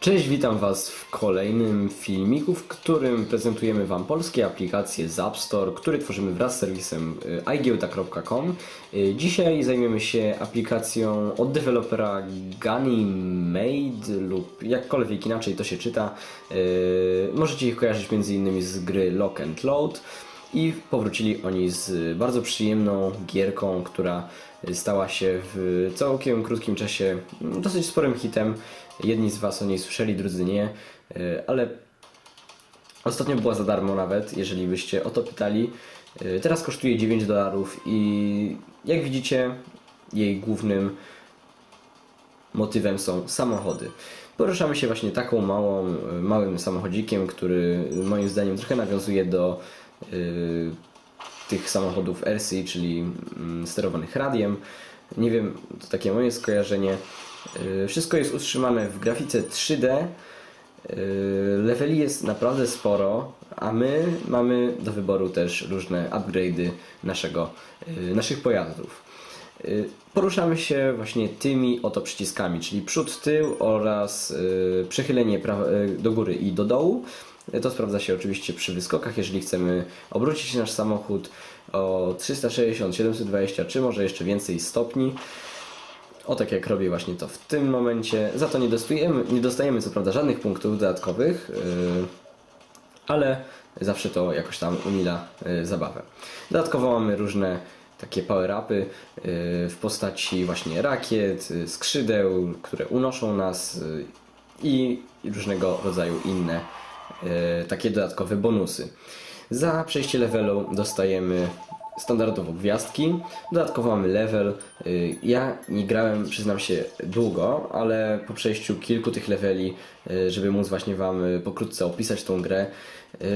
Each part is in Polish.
Cześć, witam Was w kolejnym filmiku, w którym prezentujemy Wam polskie aplikacje z App Store, który tworzymy wraz z serwisem y, igiełda.com. Y, Dzisiaj zajmiemy się aplikacją od dewelopera Ganymede lub jakkolwiek inaczej to się czyta. Y, Możecie ich kojarzyć m.in. z gry Lock and Load i powrócili oni z bardzo przyjemną gierką, która stała się w całkiem krótkim czasie dosyć sporym hitem. Jedni z Was o niej słyszeli, drudzy nie, e, ale ostatnio była za darmo nawet, jeżeli byście o to pytali. E, Teraz kosztuje 9 dolarów i jak widzicie, jej głównym motywem są samochody. Poruszamy się właśnie taką małą, małym samochodzikiem, który moim zdaniem trochę nawiązuje do tych samochodów RC, czyli mm, sterowanych radiem. Nie wiem, to takie moje skojarzenie. Y, Wszystko jest utrzymane w grafice 3D. Y, Leveli jest naprawdę sporo, a my mamy do wyboru też różne upgrade'y naszego, y, naszych pojazdów. Y, Poruszamy się właśnie tymi oto przyciskami, czyli przód, tył oraz y, przechylenie y, do góry i do dołu. To sprawdza się oczywiście przy wyskokach, jeżeli chcemy obrócić nasz samochód o 360, 720 czy może jeszcze więcej stopni. O tak jak robię właśnie to w tym momencie. Za to nie dostajemy, nie dostajemy co prawda żadnych punktów dodatkowych, yy, ale zawsze to jakoś tam umila yy, zabawę. Dodatkowo mamy różne takie power-upy yy, w postaci właśnie rakiet, skrzydeł, które unoszą nas i różnego rodzaju inne takie dodatkowe bonusy. Za przejście levelu dostajemy standardowo gwiazdki. Dodatkowo mamy level. Y, Ja nie grałem, przyznam się, długo, ale po przejściu kilku tych leveli, y, żeby móc właśnie Wam pokrótce opisać tą grę,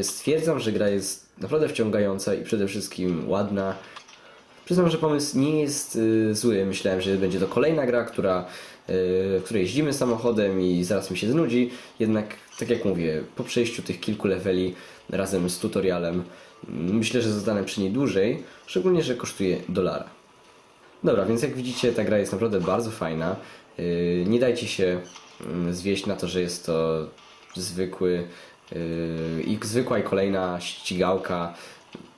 stwierdzam, że gra jest naprawdę wciągająca i przede wszystkim ładna. Przyznam, że pomysł nie jest y, zły. Myślałem, że będzie to kolejna gra, która, y, w której jeździmy samochodem i zaraz mi się znudzi. Jednak, tak jak mówię, po przejściu tych kilku leveli razem z tutorialem, mm, myślę, że zostanę przy niej dłużej, szczególnie, że kosztuje dolara. Dobra, więc jak widzicie, ta gra jest naprawdę bardzo fajna. Y, Nie dajcie się mm, zwieść na to, że jest to zwykły i zwykła i kolejna ścigałka,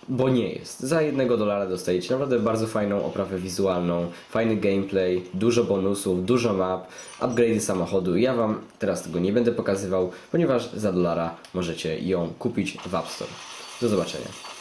bo nie jest. Za jednego dolara dostajecie naprawdę bardzo fajną oprawę wizualną, fajny gameplay, dużo bonusów, dużo map, upgrade'y samochodu. Ja Wam teraz tego nie będę pokazywał, ponieważ za dolara możecie ją kupić w App Store. Do zobaczenia.